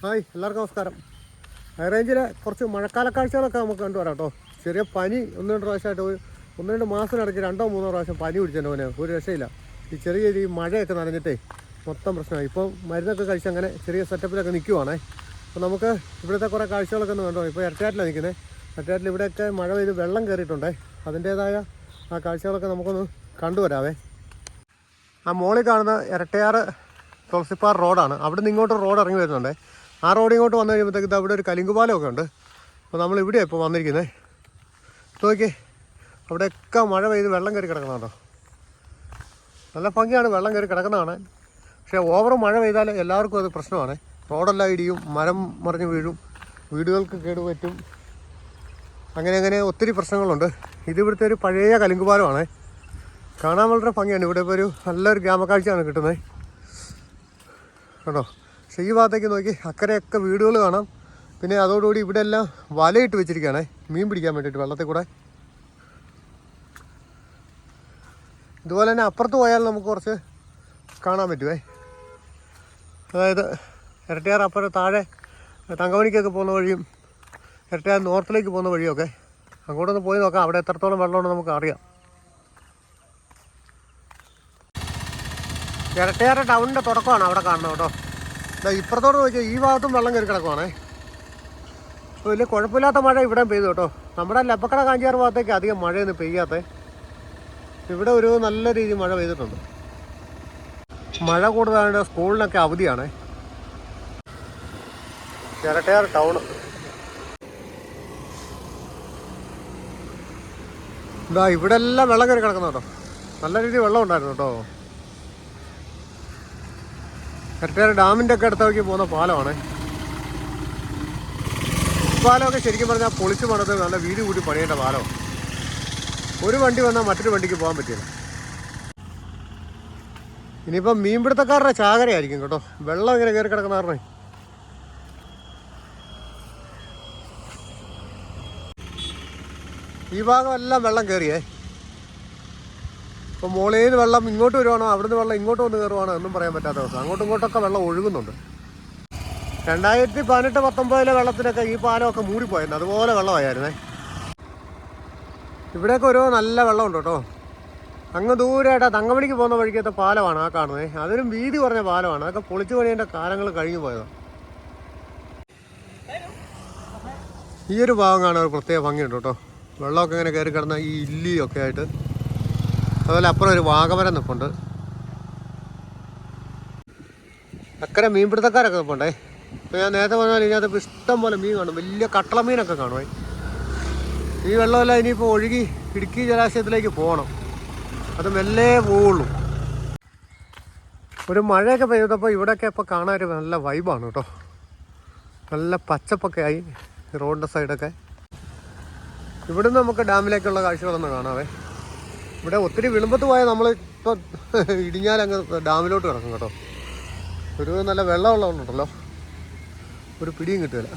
Hi എല്ലാവർക്കും നമസ്കാരം. ഹൈറേഞ്ചിലെ കുറച്ച് മഴക്കാല കാഴ്ചകളൊക്കെ നമുക്ക് കണ്ടുവരാം കേട്ടോ. ചെറിയ പനി ഒന്ന് രണ്ട് പ്രാവശ്യമായിട്ട് ഒന്ന് രണ്ട് മാസത്തിനിടയ്ക്ക് രണ്ടോ മൂന്നോ പ്രാവശ്യം പനി പിടിച്ചതിന്റെ പോലെ ഒരു രക്ഷയില്ല. ഈ ചെറിയ ഈ മഴയൊക്കെ നനഞ്ഞിട്ടേ മൊത്തം പ്രശ്നമായി. ഇപ്പം മരുന്നൊക്കെ കഴിച്ച് അങ്ങനെ ചെറിയ സെറ്റപ്പിലൊക്കെ നിൽക്കുവാണേ അപ്പോൾ നമുക്ക് ഇവിടുത്തെ കുറേ കാഴ്ചകളൊക്കെ ഒന്ന് കണ്ടോ ഇപ്പോൾ ഇരട്ടാറ്റിലാണ് നിൽക്കുന്നത് ഇരട്ടാറ്റിൽ ഇവിടെയൊക്കെ മഴ പെയ്ത് വെള്ളം കയറിയിട്ടുണ്ടേ. അതിന്റേതായ ആ കാഴ്ചകളൊക്കെ നമുക്കൊന്ന് കണ്ടുവരാവേ ആ മോളിൽ കാണുന്ന ഇരട്ടയാറ് തുളസിപ്പാർ റോഡാണ്. അവിടെ നിന്ന് ഇങ്ങോട്ട് റോഡ് ഇറങ്ങി വരുന്നുണ്ട്. ആ റോഡ് ഇങ്ങോട്ട് വന്നു കഴിയുമ്പോഴത്തേക്ക് അവിടെ ഒരു കലിങ്കുപാലമൊക്കെ ഉണ്ട്. അപ്പോൾ നമ്മൾ ഇവിടെയാണ് ഇപ്പോൾ വന്നിരിക്കുന്നത് നോക്കിയേ അവിടെയൊക്കെ മഴ പെയ്ത് വെള്ളം കയറി കിടക്കുന്നുണ്ടോ നല്ല ഭംഗിയാണ് വെള്ളം കയറി കിടക്കുന്നതാണ് പക്ഷേ ഓവർ മഴ പെയ്താൽ എല്ലാവർക്കും അത് പ്രശ്നമാണ്. റോഡെല്ലാം ഇടിയും മരം മറിഞ്ഞ് വീഴും വീടുകൾക്ക് കേടുപറ്റും അങ്ങനെ അങ്ങനെ ഒത്തിരി പ്രശ്നങ്ങളുണ്ട്. ഇതിവിടുത്തെ ഒരു പഴയ കലിങ്കുപാലമാണ്. കാണാൻ വളരെ ഭംഗിയാണ്. ഇവിടെ ഇപ്പോൾ ഒരു നല്ലൊരു ഗ്രാമക്കാഴ്ചയാണ് കിട്ടുന്നത്. കേട്ടോ പക്ഷേ ഈ ഭാഗത്തേക്ക് നോക്കി. അക്കരെയൊക്കെ വീടുകൾ കാണാം. പിന്നെ അതോടുകൂടി ഇവിടെ എല്ലാം വലയിട്ട് വെച്ചിരിക്കുകയാണേ. മീൻ പിടിക്കാൻ വേണ്ടിയിട്ട് വെള്ളത്തിൽ കൂടെ. ഇതുപോലെ തന്നെ അപ്പുറത്ത് പോയാൽ നമുക്ക് കുറച്ച് കാണാൻ പറ്റുമേ അതായത് ഇരട്ടിയാർ അപ്പുറം താഴെ തങ്കമണിക്കൊക്കെ പോകുന്ന വഴിയും ഇരട്ടിയാർ നോർത്തിലേക്ക് പോകുന്ന വഴിയൊക്കെ. അങ്ങോട്ടൊന്ന് പോയി നോക്കാം. അവിടെ എത്രത്തോളം വെള്ളമുണ്ടെന്ന് നമുക്ക് അറിയാം. ഇരട്ടയാറ് ടൗണിന്റെ തുടക്കമാണ് അവിടെ കാണുന്നത് കേട്ടോ. ഇപ്പുറത്തോട്ട് നോക്കിയാൽ ഈ ഭാഗത്തും വെള്ളം കയറി കിടക്കുവാണേ. വലിയ കുഴപ്പമില്ലാത്ത മഴ ഇവിടെ പെയ്തു കേട്ടോ. നമ്മുടെ ലപ്പക്കട കാഞ്ചാറ് ഭാഗത്തേക്ക് അധികം മഴയൊന്നും പെയ്യാത്തേ. ഇവിടെ ഒരു നല്ല രീതി മഴ പെയ്തിട്ടുണ്ട്. മഴ കൂടുതലായിട്ട് സ്കൂളിനൊക്കെ അവധിയാണേ. ചിരട്ടയാർ ടൗൺ. ഇതാ ഇവിടെ എല്ലാം വെള്ളം കയറി കിടക്കുന്നു കേട്ടോ. നല്ല രീതിയിൽ വെള്ളം ഉണ്ടായിരുന്നു കേട്ടോ. കരട്ടേര ഡാമിന്റെ ഒക്കെ അടുത്തേക്ക് പോകുന്ന പാലമാണ്. പാലമൊക്കെ ശരിക്കും പറഞ്ഞാൽ പൊളിച്ചു പണിത് നല്ല വീതി കൂട്ടി പണിയേണ്ട പാലമാണ് ഒരു വണ്ടി വന്നാൽ മറ്റൊരു വണ്ടിക്ക് പോകാൻ പറ്റില്ല. ഇനിയിപ്പം മീൻപിടുത്തക്കാരുടെ ചാകരയായിരിക്കും കേട്ടോ. വെള്ളം ഇങ്ങനെ കയറി കിടക്കുന്ന ഈ ഭാഗം എല്ലാം വെള്ളം കയറിയേ. ഇപ്പോൾ മുകളിൽ നിന്ന് വെള്ളം ഇങ്ങോട്ട് വരുവാണോ അവിടുന്ന് വെള്ളം ഇങ്ങോട്ട് വന്ന് കയറുവാണോ എന്നും പറയാൻ പറ്റാത്ത അവസ്ഥ. അങ്ങോട്ടും ഇങ്ങോട്ടൊക്കെ വെള്ളം ഒഴുകുന്നുണ്ട്. രണ്ടായിരത്തി പതിനെട്ട് പത്തൊമ്പതിലെ വെള്ളത്തിനൊക്കെ ഈ പാലമൊക്കെ മൂടിപ്പോയിരുന്നു അതുപോലെ വെള്ളമായിരുന്നേ. ഇവിടെയൊക്കെ ഒരു നല്ല വെള്ളമുണ്ട് കേട്ടോ. അങ്ങ് ദൂരമായിട്ട് തങ്കമണിക്ക് പോകുന്ന വഴിക്കത്തെ പാലമാണ് ആ കാണുന്നത് അതിലും വീതി കുറഞ്ഞ പാലമാണ്. അതൊക്കെ പൊളിച്ചു പണിയേണ്ട കാലങ്ങൾ കഴിഞ്ഞു പോയതാണ് ഈ ഒരു ഭാഗം കാണാൻ ഒരു പ്രത്യേക ഭംഗിയുണ്ട് കേട്ടോ. വെള്ളമൊക്കെ ഇങ്ങനെ കയറി കിടന്ന ഈ ഇല്ലിയൊക്കെ ആയിട്ട്. അതുപോലെ അപ്പുറം ഒരു വാഗമരം നിൽപ്പുണ്ട് അക്കരെ മീൻപിടുത്തക്കാരൊക്കെ നിൽപ്പുണ്ടേ ഇപ്പോൾ ഞാൻ നേരത്തെ പറഞ്ഞാൽ ഇതിനകത്ത് ഇഷ്ടം പോലെ മീൻ കാണും. വലിയ കട്ടള മീനൊക്കെ കാണുമേ ഈ വെള്ളമെല്ലാം ഇനിയിപ്പോൾ ഒഴുകി ഇടുക്കി ജലാശയത്തിലേക്ക് പോകണം. അത് മെല്ലെ പോവുള്ളൂ. ഒരു മഴയൊക്കെ പെയ്തപ്പോൾ ഇവിടെയൊക്കെ ഇപ്പോൾ കാണാൻ ഒരു നല്ല വൈബാണ് കേട്ടോ. നല്ല പച്ചപ്പൊക്കെ ആയി റോഡിന്റെ സൈഡൊക്കെ ഇവിടുന്ന് നമുക്ക് ഡാമിലേക്കുള്ള കാഴ്ചകളൊന്ന് കാണാവേ. ഇവിടെ ഒത്തിരി വിളുമ്പത്ത് പോയാൽ നമ്മൾ ഇപ്പോൾ ഇടിഞ്ഞാലങ്ങ് ഡാമിലോട്ട് കിടക്കും കേട്ടോ. ഒരു നല്ല വെള്ളമുള്ളതുകൊണ്ടല്ലോ ഒരു പിടിയും കിട്ടില്ല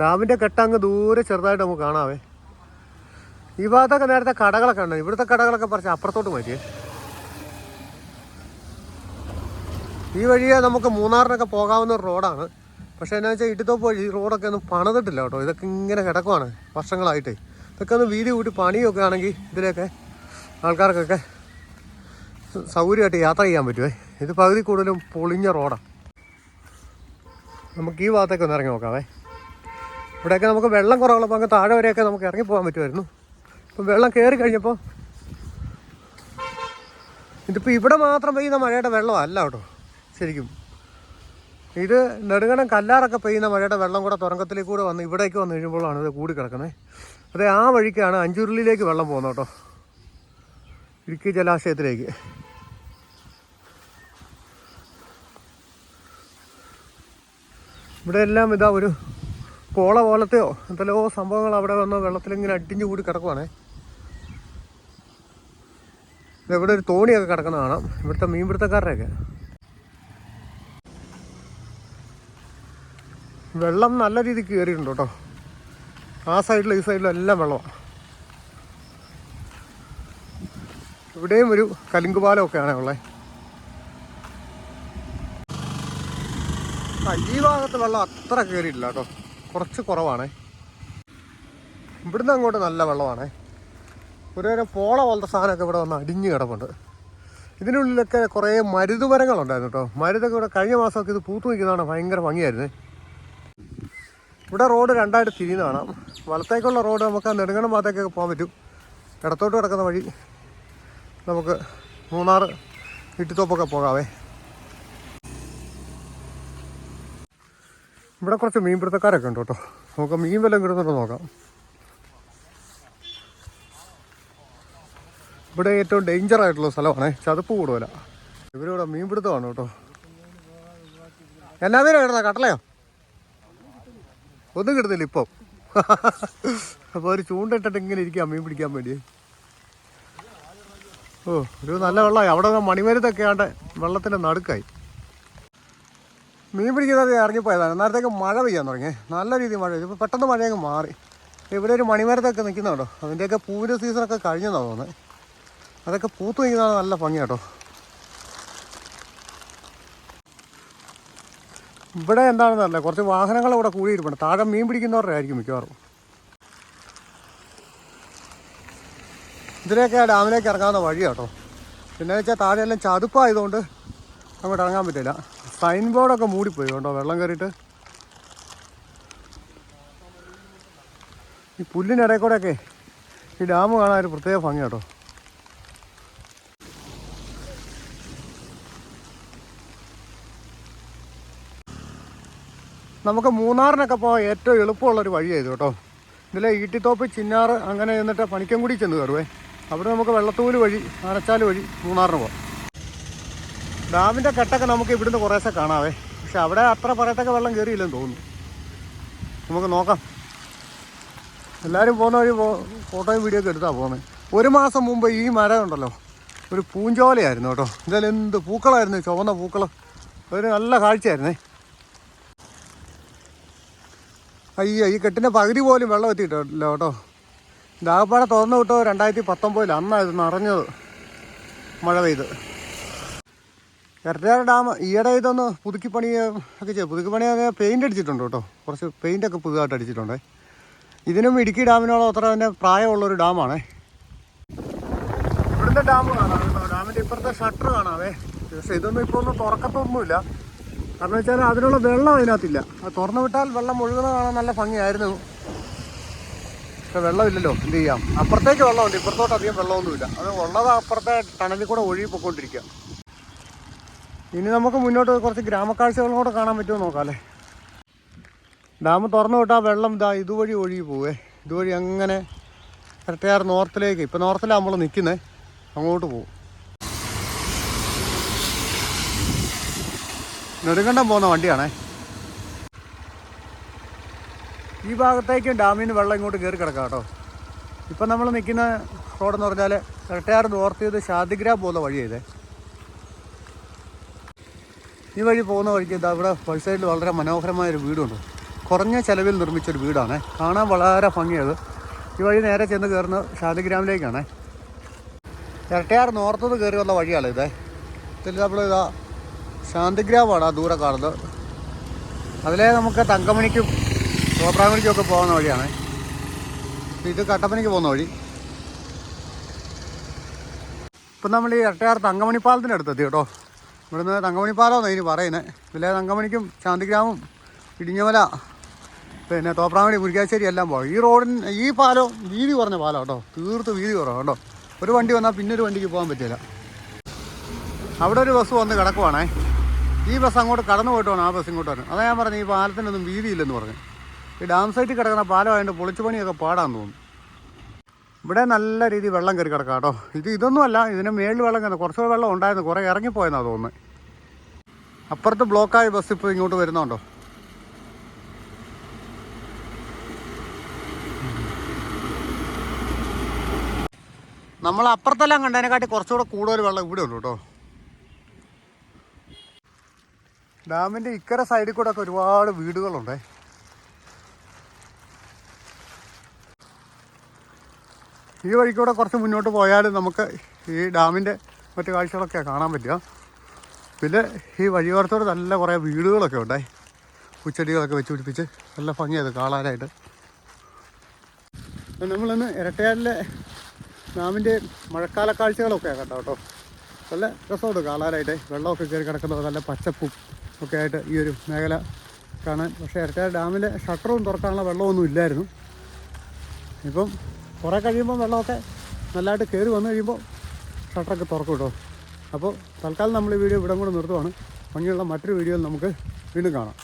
ഡാമിന്റെ കെട്ടങ്ങ് ദൂരെ ചെറുതായിട്ട് നമുക്ക് കാണാവേ. ഈ ഭാഗത്തൊക്കെ നേരത്തെ കടകളൊക്കെ ഉണ്ട്? ഇവിടുത്തെ കടകളൊക്കെ പറിച്ച് അപ്പുറത്തോട്ട് മാറ്റിയേ. ഈ വഴിയെ നമുക്ക് മൂന്നാറിനൊക്കെ പോകാവുന്ന റോഡാണ്. പക്ഷേ എന്നാ വെച്ചാൽ ഇട്ടിത്തോപ്പ് വഴി ഈ റോഡൊക്കെ ഒന്നും പണിതിട്ടില്ല കേട്ടോ. ഇതൊക്കെ ഇങ്ങനെ കിടക്കുവാണ് വർഷങ്ങളായിട്ട്. ഇതൊക്കെ ഒന്ന് വീതി കൂട്ടി പണിയൊക്കെ ആണെങ്കിൽ ഇതിലൊക്കെ ആൾക്കാർക്കൊക്കെ സൗകര്യമായിട്ട് യാത്ര ചെയ്യാൻ പറ്റുമേ ഇത് പകുതി കൂടുതലും പൊളിഞ്ഞ റോഡാണ് നമുക്ക് ഈ ഭാഗത്തേക്ക് ഒന്ന് ഇറങ്ങി നോക്കാവേ. ഇവിടെയൊക്കെ നമുക്ക് വെള്ളം കുറവുള്ളപ്പോൾ അങ്ങ് താഴെ വരെയൊക്കെ നമുക്ക് ഇറങ്ങി പോകാൻ പറ്റുമായിരുന്നു. ഇപ്പം വെള്ളം കയറി കഴിഞ്ഞപ്പോൾ ഇതിപ്പോൾ ഇവിടെ മാത്രം പെയ്യുന്ന മഴയുടെ വെള്ളമല്ല കേട്ടോ. ശരിക്കും. ഇത് നെടുങ്കണം കല്ലാറൊക്കെ പെയ്യുന്ന മഴയുടെ വെള്ളം കൂടെ തുറങ്കത്തിലേക്ക് കൂടെ വന്ന് ഇവിടേക്ക് വന്ന് കഴിയുമ്പോഴാണ് ഇത് കൂടി കിടക്കുന്നത് അതെ ആ വഴിക്കാണ് അഞ്ചുരുളിലേക്ക് വെള്ളം പോകുന്നത് കേട്ടോ. ഇടുക്കി ജലാശയത്തിലേക്ക്. ഇവിടെ എല്ലാം ഇതാ ഒരു കോള പോലത്തെയോ എന്തെല്ലോ സംഭവങ്ങൾ അവിടെ വന്ന് വെള്ളത്തിലിങ്ങനെ അടിഞ്ഞു കൂടി കിടക്കുവാണേ. ഇവിടെ ഒരു തോണിയൊക്കെ കിടക്കുന്ന കാണാം. ഇവിടുത്തെ മീൻപിടുത്തക്കാരുടെയൊക്കെ വെള്ളം നല്ല രീതിക്ക് കയറിയിട്ടുണ്ട് കേട്ടോ. ആ സൈഡിലും ഈ സൈഡിലും എല്ലാം വെള്ളമാണ് ഇവിടെയും ഒരു കലുങ്കുപാലമൊക്കെയാണ് ഉള്ളത് ഈ ഭാഗത്ത് വെള്ളം അത്ര കയറിയിട്ടില്ല കേട്ടോ. കുറച്ച് കുറവാണ്. ഇവിടുന്ന് അങ്ങോട്ട് നല്ല വെള്ളമാണ്. ഒരു പോള പോലത്തെ സാധനമൊക്കെ ഇവിടെ വന്ന് അടിഞ്ഞു കിടപ്പുണ്ട്. ഇതിനുള്ളിലൊക്കെ കുറേ മരുത് മരങ്ങളുണ്ടായിരുന്നു കേട്ടോ. മരുതൊക്കെ ഇവിടെ കഴിഞ്ഞ മാസമൊക്കെ ഇത് പൂത്തു നിൽക്കുന്നതാണ് ഭയങ്കര ഭംഗിയായിരുന്നു. ഇവിടെ റോഡ് രണ്ടായിട്ട് തിരിഞ്ഞ് കാണാം. വലത്തേക്കുള്ള റോഡ് നമുക്ക് ആ നെടുങ്കണം ഭാഗത്തേക്കൊക്കെ പോകാൻ പറ്റും. ഇടത്തോട്ട് കിടക്കുന്ന വഴി നമുക്ക് മൂന്നാർ ഇട്ടിത്തോപ്പൊക്കെ പോകാവേ. ഇവിടെ കുറച്ച് മീൻപിടുത്തക്കാരൊക്കെ ഉണ്ട് കേട്ടോ. നമുക്ക് മീൻ വല്ലതും കിട്ടുന്നുണ്ടോ നോക്കാം. ഇവിടെ ഏറ്റവും ഡേഞ്ചർ ആയിട്ടുള്ള സ്ഥലമാണ്. ചതുപ്പ് കൂടുതലാണ് ഇവരിവിടെ മീൻപിടുത്തമാണ് കേട്ടോ. എന്നാ മീനാ കട്ടളയോ? ഒന്നും കിട്ടുന്നില്ല ഇപ്പം. അപ്പോൾ ഒരു ചൂണ്ടിട്ടിട്ട് ഇങ്ങനെ ഇരിക്കാം മീൻ പിടിക്കാൻ വേണ്ടി. ഓ ഒരു നല്ല വെള്ളമായി. അവിടെ മണിമരുത്തൊക്കെ ആണ്ട് വെള്ളത്തിന്റെ നടുക്കായി. മീൻ പിടിക്കുന്നത് ഇറങ്ങിപ്പോയതാണ് നേരത്തേക്ക് മഴ പെയ്യാൻ തുടങ്ങി. നല്ല രീതിയിൽ മഴ ഇപ്പോൾ പെട്ടെന്ന് മഴയങ്ങ് മാറി. ഇവിടെ ഒരു മണിമരത്തൊക്കെ നിൽക്കുന്നുണ്ടോ? അതിന്റെയൊക്കെ പൂവിന്റെ സീസണൊക്കെ കഴിഞ്ഞെന്നാണ് തോന്നുന്നത് അതൊക്കെ പൂത്ത് നിൽക്കുന്നതാണ് നല്ല ഭംഗിയാട്ടോ ഇവിടെ എന്താണെന്നല്ല കുറച്ച് വാഹനങ്ങൾ ഇവിടെ കൂടിയിരിപ്പുണ്ട്. താഴെ മീൻ പിടിക്കുന്നവരുടെ ആയിരിക്കും മിക്കവാറും. ഇതിലേക്ക് ഡാമിലേക്ക് ഇറങ്ങാവുന്ന വഴി കേട്ടോ. പിന്നെ വെച്ചാൽ താഴെയെല്ലാം ചതുപ്പായതുകൊണ്ട് അങ്ങോട്ട് ഇറങ്ങാൻ പറ്റില്ല. സൈൻ ബോർഡൊക്കെ മൂടിപ്പോയി കേട്ടോ വെള്ളം കയറിയിട്ട്. ഈ പുല്ലിനിടയിൽ കൂടെയൊക്കെ ഈ ഡാം കാണാൻ ഒരു പ്രത്യേക ഭംഗി കേട്ടോ. നമുക്ക് മൂന്നാറിനൊക്കെ പോകാൻ ഏറ്റവും എളുപ്പമുള്ളൊരു വഴിയായത് കേട്ടോ. ഇതിലെ ഈട്ടിത്തോപ്പ് ചിന്നാർ അങ്ങനെ ചെന്നിട്ട് പണിക്കൻകുടി ചെന്ന് കയറുവേ. അവിടെ നമുക്ക് വെള്ളത്തൂൽ വഴി അരച്ചാൽ വഴി മൂന്നാറിന് പോകാം. ഡാമിന്റെ കെട്ടൊക്കെ നമുക്ക് ഇവിടുന്ന് കുറേശ്ശെ കാണാവേ. പക്ഷെ അവിടെ അത്ര പറയത്തൊക്കെ വെള്ളം കയറിയില്ലെന്ന് തോന്നുന്നു. നമുക്ക് നോക്കാം. എല്ലാവരും പോകുന്ന വഴി ഫോട്ടോയും വീഡിയോ ഒക്കെ എടുത്താൽ പോകുന്നത് ഒരു മാസം മുമ്പ് ഈ മരം ഉണ്ടല്ലോ. ഒരു പൂഞ്ചോലയായിരുന്നു കേട്ടോ. ഇതിലെന്ത് പൂക്കളായിരുന്നു? ചുവന്ന പൂക്കൾ ഒരു നല്ല കാഴ്ചയായിരുന്നേ. അയ്യോ ഈ കെട്ടിന്റെ പകുതി പോലും വെള്ളം എത്തിയിട്ടില്ല കേട്ടോ. ദാപ്പാടെ തുറന്നു വിട്ടോ രണ്ടായിരത്തി പത്തൊമ്പതിൽ അന്നായിരുന്നു നിറഞ്ഞത് മഴ പെയ്ത്. എരട്ടാർ ഡാം ഈയിടെ ഇതൊന്ന് പുതുക്കി പണി ഒക്കെ ചെയ്തു. പണി പെയിന്റ് അടിച്ചിട്ടുണ്ട് കേട്ടോ. കുറച്ച് പെയിന്റൊക്കെ പുതുതായിട്ട് അടിച്ചിട്ടുണ്ട്. ഇതിനും ഇടുക്കി ഡാമിനോളം അത്ര തന്നെ പ്രായമുള്ളൊരു ഡാമാണ്. ഇവിടുത്തെ ഡാം കാണാം കേട്ടോ. ഡാമിന്റെ ഇപ്പുറത്തെ ഷട്ടർ കാണാവേ പക്ഷേ ഇതൊന്നും ഇപ്പോൾ ഒന്നും തുറക്കത്തൊന്നുമില്ല. കാരണം വെച്ചാൽ അതിനുള്ള വെള്ളം അതിനകത്തില്ല. അത് തുറന്നു വിട്ടാൽ വെള്ളം ഒഴുകുന്നത് കാണാൻ നല്ല ഭംഗിയായിരുന്നു. പക്ഷെ വെള്ളമില്ലല്ലോ എന്ത് ചെയ്യാം? അപ്പുറത്തേക്ക് വെള്ളമുണ്ട് ഇപ്പുറത്തോട്ട് അധികം വെള്ളമൊന്നുമില്ല. അത് ഉള്ളത് അപ്പുറത്തെ ടണലിൽ കൂടെ ഒഴുകി പൊക്കോണ്ടിരിക്കുക ഇനി നമുക്ക് മുന്നോട്ട് കുറച്ച് ഗ്രാമക്കാഴ്ചകളും കൂടെ കാണാൻ പറ്റുമോ നോക്കാം അല്ലേ? ഡാം തുറന്നു വിട്ടാൽ വെള്ളം ഇതാ ഇതുവഴി ഒഴുകി പോവേ. ഇതുവഴി അങ്ങനെ ഇരട്ടയാർ നോർത്തിലേക്ക് ഇപ്പം നോർത്തിലാണ് നമ്മൾ നിൽക്കുന്നത് അങ്ങോട്ട് പോകും നെടുങ്കണ്ടം പോകുന്ന വണ്ടിയാണേ. ഈ ഭാഗത്തേക്കും ഡാമിൽ നിന്ന് വെള്ളം ഇങ്ങോട്ട് കയറി കിടക്കാം കേട്ടോ. ഇപ്പം നമ്മൾ നിൽക്കുന്ന റോഡെന്ന് പറഞ്ഞാൽ ഇരട്ടയാർ നോർത്ത് ചെയ്ത് ഷാദിഗ്ര പോകുന്ന വഴി ചെയ്തേ ഈ വഴി പോകുന്ന വഴിക്ക് ഇതാ ഇവിടെ വഴി സൈഡിൽ വളരെ മനോഹരമായ ഒരു വീടുണ്ട്. കുറഞ്ഞ ചിലവിൽ നിർമ്മിച്ചൊരു വീടാണ്. കാണാൻ വളരെ ഭംഗിയത് ഈ വഴി നേരെ ചെന്ന് കയറുന്ന ഷാദിഗ്രാമിലേക്കാണ്. ഇരട്ടയാർ നോർത്തത് കയറി വന്ന വഴിയാണ് ഇതേ ഇതിൽ നമ്മൾ ഇതാ ശാന്തിഗ്രാമമാണ് ആ ദൂരെ കാണുന്നത്. അതിലെ നമുക്ക് തങ്കമണിക്കും തോപ്രാമണിക്കും ഒക്കെ പോകുന്ന വഴിയാണ്. ഇത് കട്ടപ്പനയ്ക്ക് പോകുന്ന വഴി. ഇപ്പം നമ്മൾ ഈ ഇരട്ടയാർ തങ്കമണി പാലത്തിന്റെ അടുത്തെത്തി കേട്ടോ. ഇവിടുന്ന് തങ്കമണി പാലമെന്നാണ് ഇനി പറയുന്നത് ഇതിലെ തങ്കമണിക്കും ശാന്തിഗ്രാമും ഇടിഞ്ഞമല പിന്നെ തോപ്രാമണി മുരിക്കാശ്ശേരി എല്ലാം പോകും. ഈ റോഡിന് ഈ പാലം വീതി കുറഞ്ഞ പാലം കേട്ടോ. തീർത്ത് വീതി കുറവാണ് കേട്ടോ. ഒരു വണ്ടി വന്നാൽ പിന്നെ ഒരു വണ്ടിക്ക് പോകാൻ പറ്റില്ല. അവിടെ ഒരു ബസ് വന്ന് കിടക്കുവാണേ. ഈ ബസ് അങ്ങോട്ട് കടന്നു പോയിട്ട് വേണം ആ ബസ് ഇങ്ങോട്ട് വരണം അതാ ഞാൻ പറഞ്ഞു ഈ പാലത്തിനൊന്നും വീതിയില്ലെന്ന് പറഞ്ഞു. ഈ ഡാം സൈറ്റിൽ കിടക്കുന്ന പാലമായതുകൊണ്ട് പൊളിച്ചു പണിയൊക്കെ പാടാന്ന് തോന്നുന്നു. ഇവിടെ നല്ല രീതിയിൽ വെള്ളം കയറി കിടക്കാം കേട്ടോ ഇത് ഇതൊന്നുമല്ല ഇതിന് മേളിൽ വെള്ളം കയറുന്നത് കുറച്ചുകൂടെ വെള്ളം ഉണ്ടായിരുന്നു കുറേ ഇറങ്ങിപ്പോയെന്നാണ് തോന്നുന്നത് അപ്പുറത്ത് ബ്ലോക്കായ ബസ് ഇപ്പോൾ ഇങ്ങോട്ട് വരുന്നുണ്ടോ? നമ്മൾ അപ്പുറത്തെല്ലാം കണ്ടതിനെക്കാട്ടി കുറച്ചുകൂടെ കൂടുതൽ വെള്ളം ഇവിടെ ഉണ്ട് കേട്ടോ. ഡാമിന്റെ ഇക്കര സൈഡിൽ കൂടെ ഒക്കെ ഒരുപാട് വീടുകളുണ്ടേ. ഈ വഴിക്കൂടെ കുറച്ച് മുന്നോട്ട് പോയാൽ നമുക്ക് ഈ ഡാമിന്റെ മറ്റു കാഴ്ചകളൊക്കെ കാണാൻ പറ്റുക. പിന്നെ ഈ വഴിയോരത്തോട് നല്ല കുറേ വീടുകളൊക്കെ ഉണ്ട്. പൂച്ചെടികളൊക്കെ വെച്ച് പിടിപ്പിച്ച് നല്ല ഭംഗിയത് കാണാനായിട്ട്. നമ്മളിന്ന് ഇരട്ടയാലിലെ ഡാമിന്റെ മഴക്കാല കാഴ്ചകളൊക്കെ കണ്ടോ കേട്ടോ. നല്ല രസമുണ്ട് കാണാനായിട്ട്. വെള്ളമൊക്കെ കയറി കിടക്കുന്നത് നല്ല പച്ചപ്പും ഒക്കെ ആയിട്ട് ഈ ഒരു മേഖല കാണാൻ. പക്ഷേ ഇരട്ടാർ ഡാമിലെ ഷട്ടറും തുറക്കാനുള്ള വെള്ളമൊന്നും ഇല്ലായിരുന്നു. ഇപ്പം കുറേ കഴിയുമ്പോൾ വെള്ളമൊക്കെ നല്ലതായിട്ട് കയറി വന്നു കഴിയുമ്പോൾ ഷട്ടറൊക്കെ തുറക്കും കേട്ടോ. അപ്പോൾ തൽക്കാലം നമ്മൾ ഈ വീഡിയോ ഇവിടെ കൂടെ നിർത്തുവാണ്. ഭംഗിയുള്ള മറ്റൊരു വീഡിയോയിൽ നമുക്ക് വീണ്ടും കാണാം.